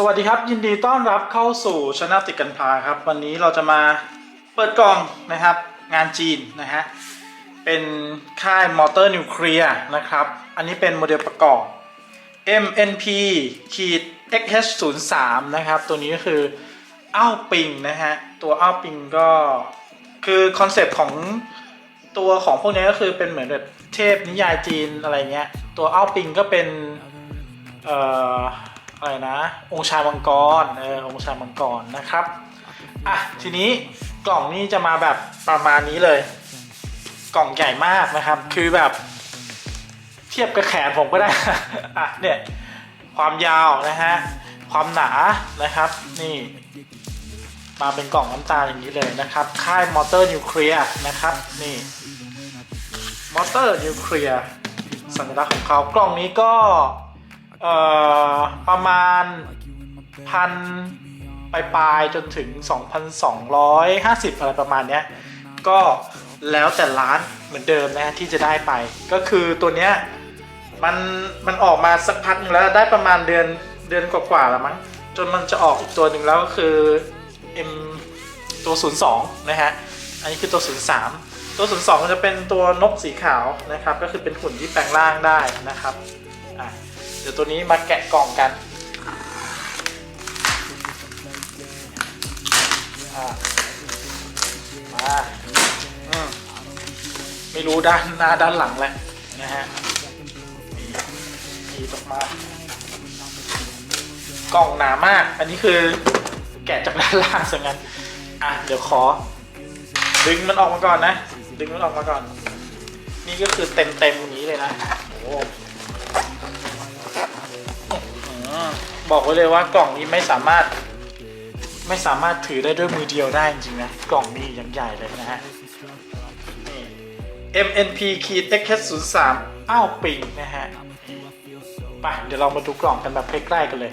สวัสดีครับ ยินดีต้อนรับเข้าสู่ช anel ติดกันพาครับ วันนี้เราจะมาเปิดกล่องนะครับ งานจีนนะฮะเป็นค่ายมอเตอร์นิวเคลียร์นะครับ อันนี้เป็นโมเดลประกอบ MNP ขีด XH03 นะครับ ตัวนี้ก็คืออ้าวปิงนะฮะ ตัวอ้าวปิงก็คือคอนเซปต์ของตัวของพวกนี้ก็คือเป็นเหมือนแบบเทพนิยายจีนอะไรเงี้ย ตัวอ้าวปิงก็เป็นเอ่อ อะไรนะ องชามังกรเออองชามังกรนะครับอะทีนี้กล่องนี้จะมาแบบประมาณนี้เลย กล่องใหญ่มากนะครับ คือแบบ เทียบกับแขนผมก็ได้อะเนี่ยความยาวนะฮะความหนานะครับ นี่ มาเป็นกล่องน้ำตาลอย่างนี้เลยนะครับ ค่ายมอเตอร์นิวเคลียร์นะครับ นี่มอเตอร์นิวเคลียร์สัญลักษณ์ของเขากล่องนี้ก็ เอ่อประมาณพันปลายจนถึง 2,250 อะไรประมาณเนี้ย ก็แล้วแต่ร้านเหมือนเดิมนะที่จะได้ไป ก็คือตัวเนี้ยมันมันออกมาสักพักนึงแล้วได้ประมาณเดือนเดือนกว่าๆแล้วมั้งจนมันจะออกอีกตัวหนึ่งแล้วก็คือ M ตัว 02 นะฮะ อันนี้คือตัว 03 ตัว 02 มันจะเป็นตัวนกสีขาวนะครับ ก็คือเป็นหุ่นที่แปลงร่างได้นะครับ ดี๋ยวตัวนี้มาแกะกล่องกันมาอืมไม่รู้ด้านหน้าด้านหลังแหละนะฮะนี่นี่ออกมา กล่องหนามาก อันนี้คือแกะจากด้านล่างซะงั้นอะ เดี๋ยวขอ ดึงมันออกมาก่อนนะ ดึงมันออกมาก่อน นี่ก็คือเต็มเต็มๆอย่างนี้เลยนะ โอ้ บอกไว้เลยว่ากล่องนี้ไม่สามารถไม่สามารถถือได้ด้วยมือเดียวได้จริงๆนะ กล่องนี้ยังใหญ่เลยนะฮะ MNP ขีด XH03 อ้าวปิงนะฮะไปเดี๋ยวเรามาดูกล่องกันแบบใกล้ๆกันเลย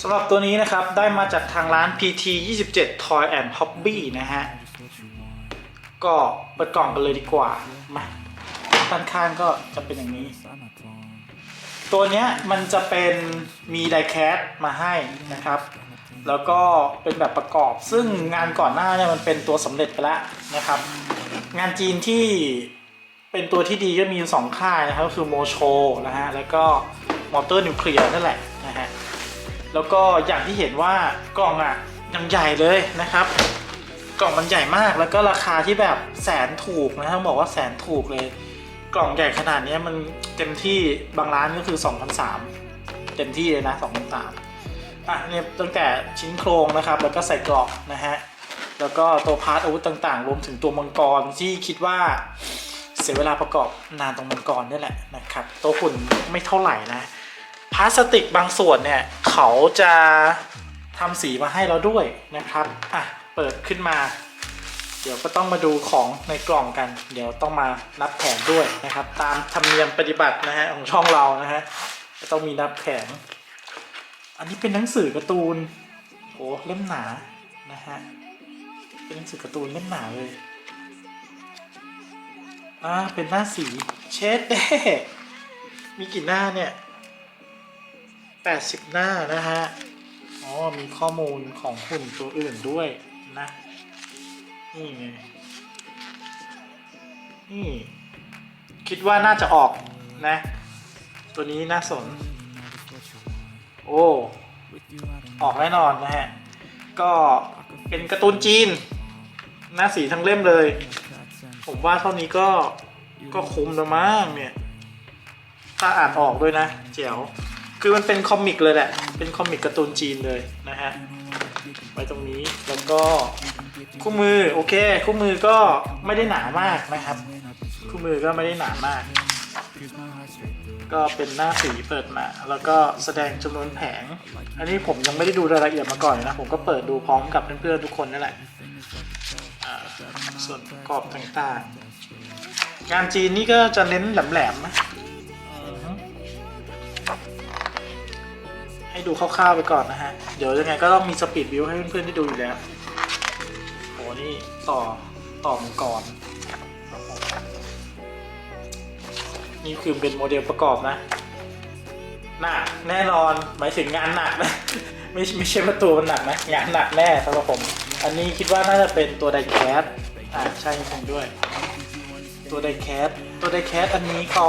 สำหรับตัวนี้นะครับ ได้มาจากทางร้าน PT 27 Toy and Hobby นะฮะ ก็เปิดกล่องกันเลยดีกว่า มาด้านข้างก็จะเป็นอย่างนี้ ตัวเนี้ยมันจะเป็นมีไดแคสมาให้นะครับ แล้วก็เป็นแบบประกอบ ซึ่งงานก่อนหน้าเนี่ยมันเป็นตัวสำเร็จไปแล้วนะครับ งานจีนที่เป็นตัวที่ดีก็มีสองค่ายนะครับก็คือโมโชนะฮะแล้วก็มอเตอร์นิวเคลียร์นั่นแหละนะฮะแล้วก็อย่างที่เห็นว่ากล่องอะยังใหญ่เลยนะครับ กล่องมันใหญ่มากแล้วก็ราคาที่แบบแสนถูกนะต้องบอกว่าแสนถูกเลย กล่องใหญ่ขนาดนี้มันเต็มที่บางร้านก็คือ2,003เต็มที่เลยนะ2,003อะเนี่ยตั้งแต่ชิ้นโครงนะครับ แล้วก็ใส่กรอบนะฮะ แล้วก็ตัวพาร์ทอาวุธต่างๆ รวมถึงตัวมังกรที่คิดว่าเสียเวลาประกอบนานตรงมังกรนี่แหละนะครับ ตัวหุ่นไม่เท่าไหร่นะ พลาสติกบางส่วนเนี่ย เขาจะทำสีมาให้เราด้วยนะครับ อะ เปิดขึ้นมา เดี๋ยวก็ต้องมาดูของในกล่องกัน เดี๋ยวต้องมานับแผงด้วยนะครับ ตามธรรมเนียมปฏิบัตินะฮะของช่องเรานะฮะต้องมีนับแผงอันนี้เป็นหนังสือการ์ตูนโอ้เล่มหนานะฮะเป็นหนังสือการ์ตูนเล่มหนาเลยอ่าเป็นหน้าสีเชดเด้มีกี่หน้าเนี่ยแปดสิบหน้านะฮะอ๋อมีข้อมูลของหุ่นตัวอื่นด้วยนะ นี่ไงนี่คิดว่าน่าจะออกนะ ตัวนี้น่าสน โอ้ ออกแน่นอนนะฮะ ก็เป็นการ์ตูนจีน หน้าสีทั้งเล่มเลย ผมว่าเท่านี้ก็ก็คุ้มแล้วมั้งเนี่ย ถ้าอ่านออกด้วยนะ เจ๋วคือมันเป็นคอมิกเลยแหละ เป็นคอมิกการ์ตูนจีนเลยนะฮะไว้ตรงนี้แล้วก็ คู่มือโอเค คู่มือก็ไม่ได้หนามากนะครับ คู่มือก็ไม่ได้หนามาก ก็เป็นหน้าสีเปิดมา แล้วก็แสดงจำนวนแผง อันนี้ผมยังไม่ได้ดูรายละเอียดมาก่อนนะ ผมก็เปิดดูพร้อมกับเพื่อนๆทุกคนนั่นแหละส่วนประกอบต่างๆ งานจีนนี่ก็จะเน้นแหลมๆนะให้ดูคร่าวๆไปก่อนนะฮะ เดี๋ยวยังไงก็ต้องมีสปีดวิวให้เพื่อนๆได้ดูอยู่แล้ว นี่ต่อต่อมังกรนี่คือเป็นโมเดลประกอบนะหนักแน่นอนหมายถึงงานหนักนะไม่ไม่ใช่ประตูมันหนักนะงานหนักแน่สำหรับผม อันนี้คิดว่าน่าจะเป็นตัวไดแคสอ่าใช่จริงด้วย ตัวไดแคสตัวไดแคสอันนี้เขา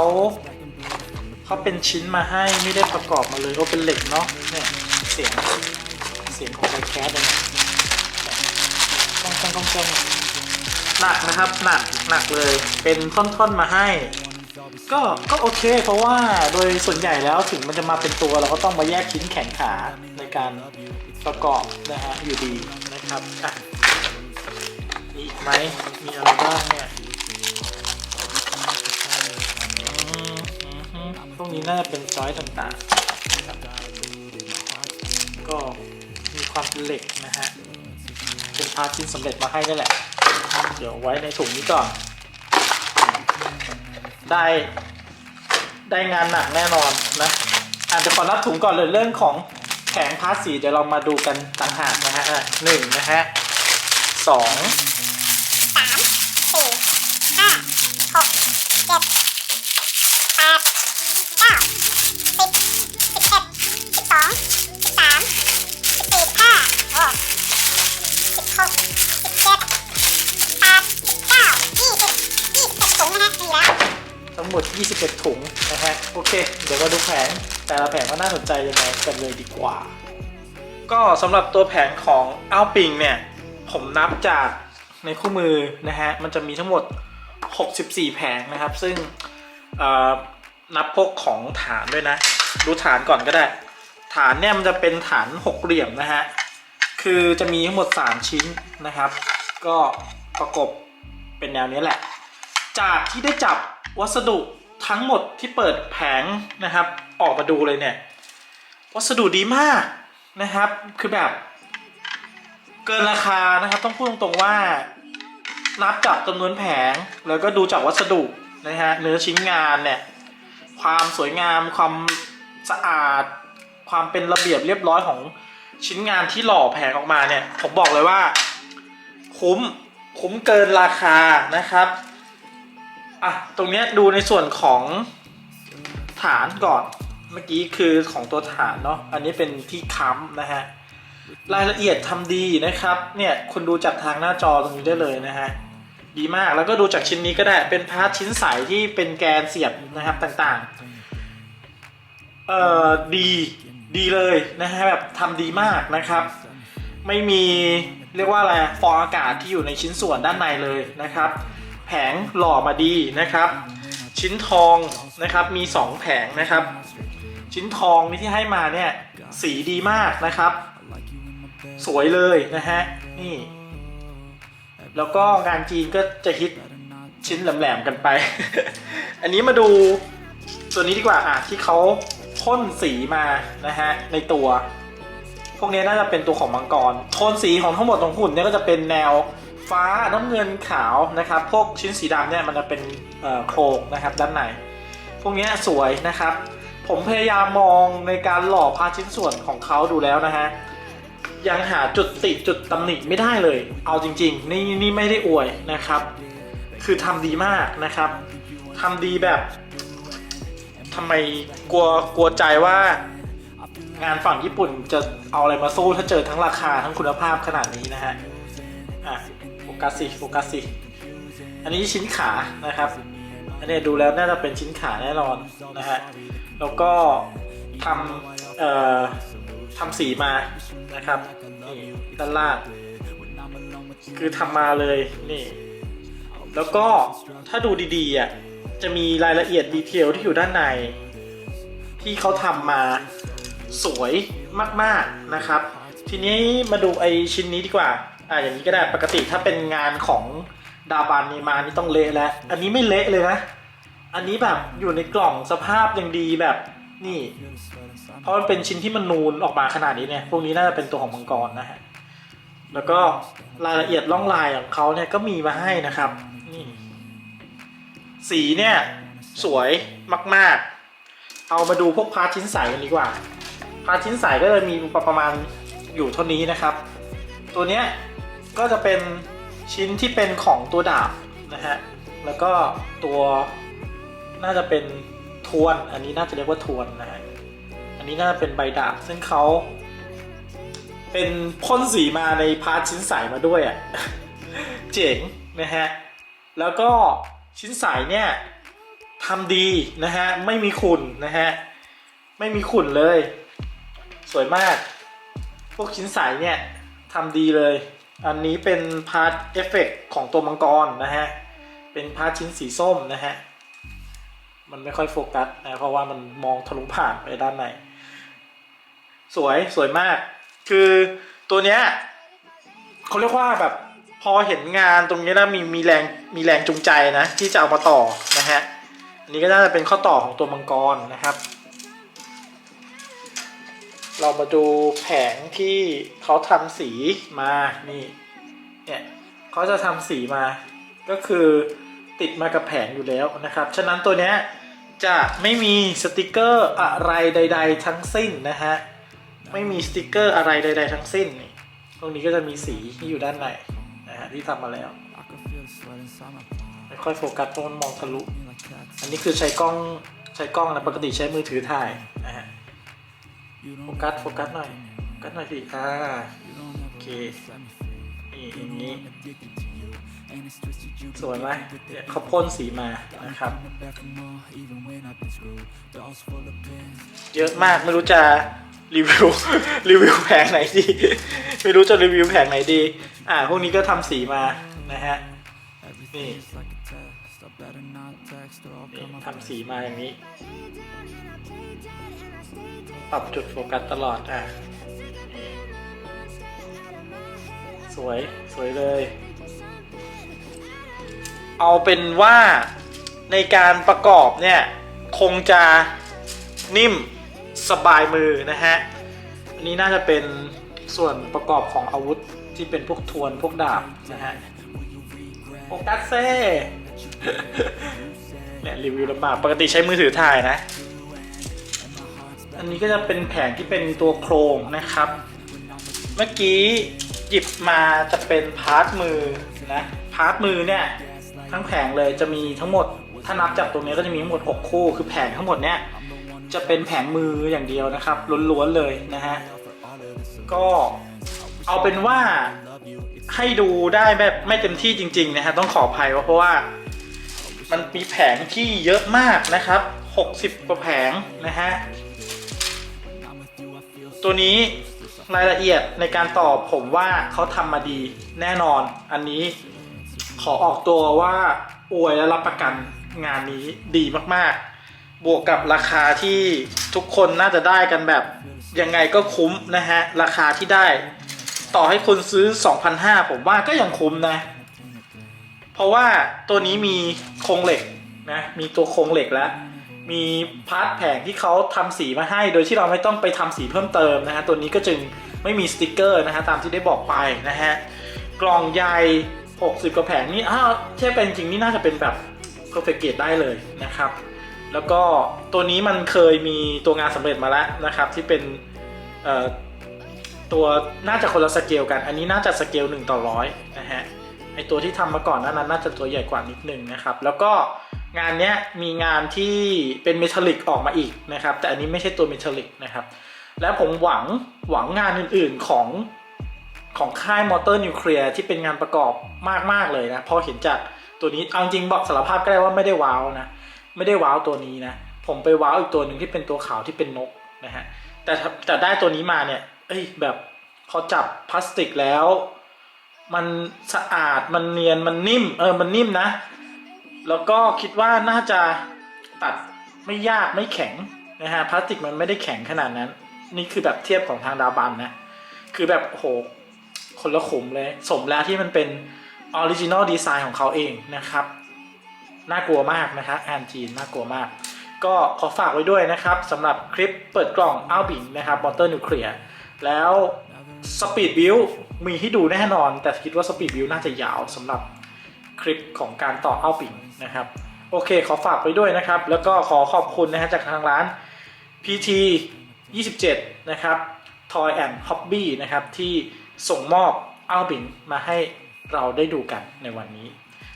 เขาเป็นชิ้นมาให้ไม่ได้ประกอบมาเลยก็เป็นเหล็กเนาะเนี่ยเสียงเสียงของไดแคสเลยนะ ต้องต้องต้องต้องหนักนะครับหนักหนักเลยเป็นท่อนๆมาให้ ก็ก็โอเค เพราะว่าโดยส่วนใหญ่แล้วถึงมันจะมาเป็นตัวเราก็ต้องมาแยกชิ้นแขนขาในการประกอบนะฮะอยู่ดีนะครับอะมีกไหมมีอะไรบ้างเนี่ยอืมอืมอืมพวกนี้น่าจะเป็นจอยต่างๆ ก็มีความเป็นเหล็กนะฮะ เป็นพาชิ้นสำเร็จมาให้นี่แหละ เดี๋ยวไว้ในถุงนี้ก่อน ได้ได้งานหนักแน่นอนนะอาจจะขอนับถุงก่อนเลยเรื่องของแผงพาสีเดี๋ยวเรามาดูกันต่างหากนะฮะหนึ่งนะฮะสอง ทั้งหมด 21 ถุงนะฮะ โอเค เดี๋ยวมาดูแผง แต่ละแผงว่าน่าสนใจยังไงกันเลยดีกว่า ก็สำหรับตัวแผงของอัลปิงเนี่ย ผมนับจากในคู่มือนะฮะ มันจะมีทั้งหมด 64 แผงนะครับ ซึ่งเอ่อนับพวกของฐานด้วยนะ ดูฐานก่อนก็ได้ ฐานเนี่ยมันจะเป็นฐานหกเหลี่ยมนะฮะ คือจะมีทั้งหมด 3 ชิ้นนะครับ ก็ประกบเป็นแนวนี้แหละ จากที่ได้จับวัสดุทั้งหมดที่เปิดแผงนะครับ ออกมาดูเลยเนี่ย วัสดุดีมากนะครับ คือแบบ เกินราคานะครับ ต้องพูดตรงๆว่า นับจากจำนวนแผง แล้วก็ดูจากวัสดุนะฮะเนื้อชิ้นงานเนี่ย ความสวยงามความสะอาด ความเป็นระเบียบเรียบร้อยของชิ้นงานที่หล่อแผงออกมาเนี่ย ผมบอกเลยว่า คุ้มคุ้มเกินราคานะครับ อะ ตรงเนี้ยดูในส่วนของฐานก่อน เมื่อกี้คือของตัวฐานเนาะ อันนี้เป็นที่ค้ำนะฮะ รายละเอียดทำดีนะครับ เนี่ยคุณดูจากทางหน้าจอตรงนี้ได้เลยนะฮะ ดีมาก แล้วก็ดูจากชิ้นนี้ก็ได้ เป็นพาร์ทชิ้นใสที่เป็นแกนเสียบนะครับต่างๆ เอ่อ ดี ดีเลยนะฮะ แบบทำดีมากนะครับ ไม่มีเรียกว่าอะไร ฟองอากาศที่อยู่ในชิ้นส่วนด้านในเลยนะครับ แผงหล่อมาดีนะครับ ชิ้นทองนะครับมี 2 แผงนะครับ ชิ้นทองนี่ที่ให้มาเนี่ยสีดีมากนะครับ สวยเลยนะฮะนี่ แล้วก็งานจีนก็จะฮิตชิ้นแหลมๆกันไป อันนี้มาดูตัวนี้ดีกว่าอะที่เขาพ่นสีมานะฮะในตัว พวกนี้น่าจะเป็นตัวของมังกร โทนสีของทั้งหมดของหุ่นเนี่ยก็จะเป็นแนว ฟ้าน้ำเงินขาวนะครับ พวกชิ้นสีดำเนี่ยมันจะเป็นโครงนะครับด้านในพวกนี้สวยนะครับ ผมพยายามมองในการหล่อพาชิ้นส่วนของเขาดูแล้วนะฮะยังหาจุดติจุดตำหนิไม่ได้เลย เอาจริง ๆ นี่นี่ไม่ได้อวยนะครับ คือทำดีมากนะครับทำดีแบบทำไมกลัวกลัวใจว่างานฝั่งญี่ปุ่นจะเอาอะไรมาสู้ถ้าเจอทั้งราคาทั้งคุณภาพขนาดนี้นะฮะอะ กัสสิโฟกัสสิอันนี้ชิ้นขานะครับ อันนี้ดูแล้วน่าจะเป็นชิ้นขาแน่นอนนะฮะแล้วก็ทำเอ่อทำสีมานะครับนี่ด้านล่างคือทำมาเลยนี่แล้วก็ถ้าดูดีๆอะจะมีรายละเอียดดีเทลที่อยู่ด้านใน ที่เขาทำมาสวยมากๆนะครับ ทีนี้มาดูไอชิ้นนี้ดีกว่า อ่าอย่างนี้ก็ได้ปกติถ้าเป็นงานของดาบานนีมานี่ต้องเละแล้ว อันนี้ไม่เละเลยนะ อันนี้แบบอยู่ในกล่องสภาพยังดีแบบนี่ เพราะมันเป็นชิ้นที่มันนูนออกมาขนาดนี้เนี่ย พวกนี้น่าจะเป็นตัวของมังกรนะฮะ แล้วก็รายละเอียดล่องลายของเขาเนี่ยก็มีมาให้นะครับ นี่ สีเนี่ยสวยมาก ๆ เอามาดูพวกพาร์ทชิ้นใสกันดีกว่า พาร์ทชิ้นใสก็จะมีประมาณอยู่เท่านี้นะครับ ตัวเนี้ย ก็จะเป็นชิ้นที่เป็นของตัวดาบนะฮะ แล้วก็ตัวน่าจะเป็นทวน อันนี้น่าจะเรียกว่าทวนนะฮะ อันนี้น่าจะเป็นใบดาบ ซึ่งเขาเป็นพ่นสีมาในพาร์ทชิ้นใสมาด้วยอะ่ะ เจ๋งนะฮะ แล้วก็ชิ้นใสเนี่ยทำดีนะฮะ ไม่มีขุ่นนะฮะ ไม่มีขุ่นเลย สวยมาก พวกชิ้นใสเนี่ยทำดีเลย อันนี้เป็นพาร์ทเอฟเฟกของตัวมังกรนะฮะ เป็นพาร์ทชิ้นสีส้มนะฮะ มันไม่ค่อยโฟกัสนะเพราะว่ามันมองทะลุผ่านไปด้านใน สวยสวยมาก คือตัวเนี้ยเขาเรียกว่าแบบพอเห็นงานตรงนี้แล้วมีมีแรงมีแรงจูงใจนะ ที่จะเอามาต่อนะฮะ อันนี้ก็น่าจะเป็นข้อต่อของตัวมังกรนะครับ เรามาดูแผงที่เขาทำสีมานี่เนี่ยเขาจะทำสีมา ก็คือติดมากับแผงอยู่แล้วนะครับ ฉะนั้นตัวเนี้ยจะไม่มีสติกเกอร์อะไรใด ๆ ทั้งสิ้นนะฮะ ไม่มีสติกเกอร์อะไรใด ๆ ทั้งสิ้นนี่ตรงนี้ก็จะมีสีที่อยู่ด้านในนะฮะที่ทำมาแล้วไม่ค่อยโฟกัสเพราะมันมองทะลุ อันนี้คือใช้กล้องใช้กล้องนะปกติใช้มือถือถ่าย โฟกัสโฟกัสหน่อยโฟกัสหน่อยสิอ่าโอเคนี่อย่างนี้ สวยไหมเนี่ยเขาพ่นสีมานะครับ เยอะมากไม่รู้จะรีวิวรีวิวแผงไหนดี ไม่รู้จะรีวิวแผงไหนดี อ่าพวกนี้ก็ทำสีมานะฮะ นี่นี่ทำสีมาอย่างนี้ ปรับจุดโฟกัสตลอดอะ สวย สวยเลย เอาเป็นว่าในการประกอบเนี่ย คงจะนิ่มสบายมือนะฮะ อันนี้น่าจะเป็นส่วนประกอบของอาวุธที่เป็นพวกทวนพวกดาบนะฮะ ฟกัสเซ่เนี่ยรีวิวลำบากปกติใช้มือถือถ่ายนะ อันนี้ก็จะเป็นแผงที่เป็นตัวโครงนะครับ เมื่อกี้หยิบมาจะเป็นพาร์ทมือนะพาร์ทมือเนี่ยทั้งแผงเลยจะมีทั้งหมด ถ้านับจากตรงนี้ก็จะมีทั้งหมด 6 คู่ คือแผงทั้งหมดเนี่ยจะเป็นแผงมืออย่างเดียวนะครับล้วนๆเลยนะฮะก็เอาเป็นว่า ให้ดูได้แบบไม่เต็มที่จริง ๆ นะฮะต้องขออภัยว่าเพราะว่า มันมีแผงที่เยอะมากนะครับ 60 กว่าแผงนะฮะตัวนี้รายละเอียดในการตอบผมว่าเขาทำมาดีแน่นอน อันนี้ขอออกตัวว่าอวยและรับประกันงานนี้ดีมากๆ บวกกับราคาที่ทุกคนน่าจะได้กันแบบยังไงก็คุ้มนะฮะ ราคาที่ได้ ต่อให้คุณซื้อ 2,500 ผมว่าก็ยังคุ้มนะ เพราะว่าตัวนี้มีโครงเหล็กนะ มีตัวโครงเหล็กแล้ว มีพาร์ทแผงที่เขาทำสีมาให้ โดยที่เราไม่ต้องไปทำสีเพิ่มเติมนะฮะ ตัวนี้ก็จึงไม่มีสติกเกอร์นะฮะตามที่ได้บอกไปนะฮะ กล่องใหญ่ 60 กว่าแผงนี่อ้าวเทียบเป็นจริงนี่น่าจะเป็นแบบ perfect grade ได้เลยนะครับ แล้วก็ตัวนี้มันเคยมีตัวงานสำเร็จมาแล้วนะครับที่เป็นเอ่อ ตัวน่าจะคนละสเกลกัน อันนี้น่าจะสเกล1ต่อร้อยนะฮะไอตัวที่ทำมาก่อนนั้นน่าจะตัวใหญ่กว่านิดนึงนะครับ แล้วก็งานเนี้ยมีงานที่เป็นเมทัลลิกออกมาอีกนะครับ แต่อันนี้ไม่ใช่ตัวเมทัลลิกนะครับ แล้วผมหวังหวังงานอื่นๆของของค่ายมอเตอร์นิวเคลียร์ที่เป็นงานประกอบมากๆเลยนะพอเห็นจากตัวนี้เอาจริงบอกสารภาพก็ได้ว่าไม่ได้ว้าวนะไม่ได้ว้าวตัวนี้นะผมไปว้าวอีกตัวหนึ่งที่เป็นตัวขาวที่เป็นนกนะฮะแต่แต่ได้ตัวนี้มาเนี่ย อ้ยแบบพอจับพลาสติกแล้ว มันสะอาดมันเนียนมันนิ่ม เออมันนิ่มนะ แล้วก็คิดว่าน่าจะตัดไม่ยากไม่แข็งนะฮะพลาสติกมันไม่ได้แข็งขนาดนั้น นี่คือแบบเทียบของทางดาบันนะ คือแบบโหคนละขุมเลย สมแล้วที่มันเป็นออริจินอลดีไซน์ของเขาเองนะครับ น่ากลัวมากนะครับแอนจีนน่ากลัวมาก ก็ขอฝากไว้ด้วยนะครับสำหรับคลิปเปิดกล่องอัลบิงนะครับมอเตอร์นิวเคลียร์ แล้วสปีดบิลมีให้ดูแน่นอน แต่คิดว่าสปีดบิลน่าจะยาวสำหรับคลิปของการต่ออัลบิงนะครับ โอเคขอฝากไว้ด้วยนะครับ แล้วก็ขอขอบคุณนะฮะจากทางร้าน PT 27 นะครับ Toy and Hobby นะครับที่ส่งมอบอัลบิงมาให้เราได้ดูกันในวันนี้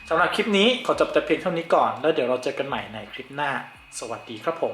สำหรับคลิปนี้ขอจบแต่เพียงเท่านี้ก่อน แล้วเดี๋ยวเราเจอกันใหม่ในคลิปหน้า สวัสดีครับผม